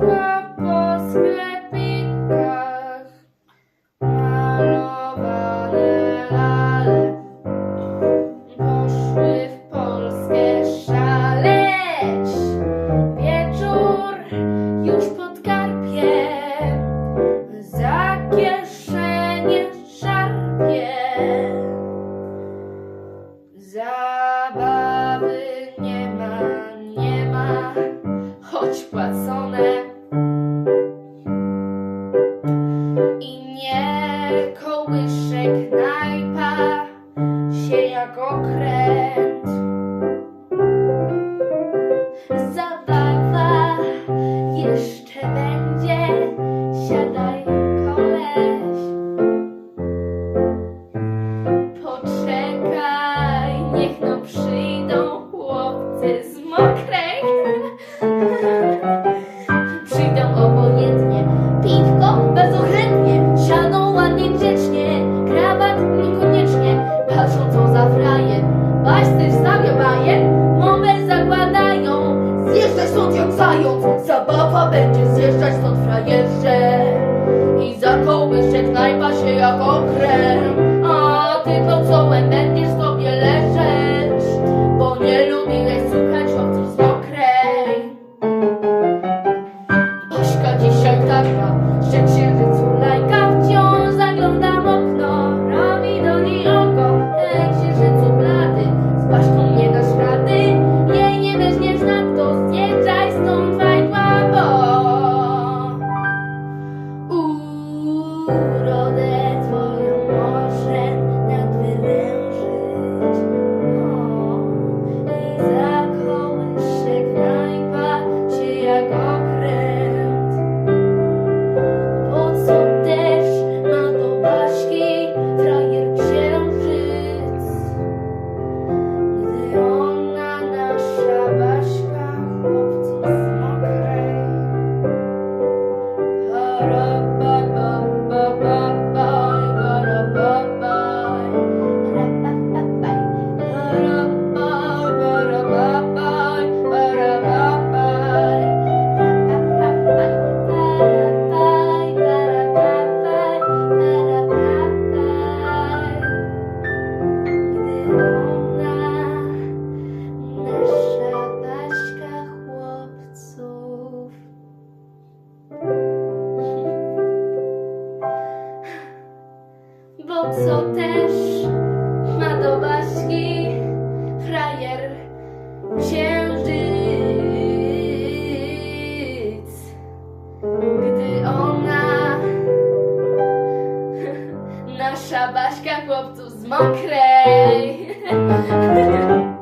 Ławka po sklepikach, malowane lale, poszły w Polskę szaleć. Wieczór już pod karpie, za kieszenie szarpie. Zabawy nie ma, nie ma choć płacone. wody z. Przyjdą obojętnie, piwko bardzo chętnie, siadą ładnie grzecznie, krawat niekoniecznie, patrzą co za fraje, baś też stawia bajer, zakładają, zjeżdżać stąd jak zabawa będzie zjeżdżać stąd frajerze. I za kołby się knajpa się jak okręt. tomorrow. co też ma do baśni frajer księżyc. Gdy ona, nasza Baśka chłopcu z mokrej.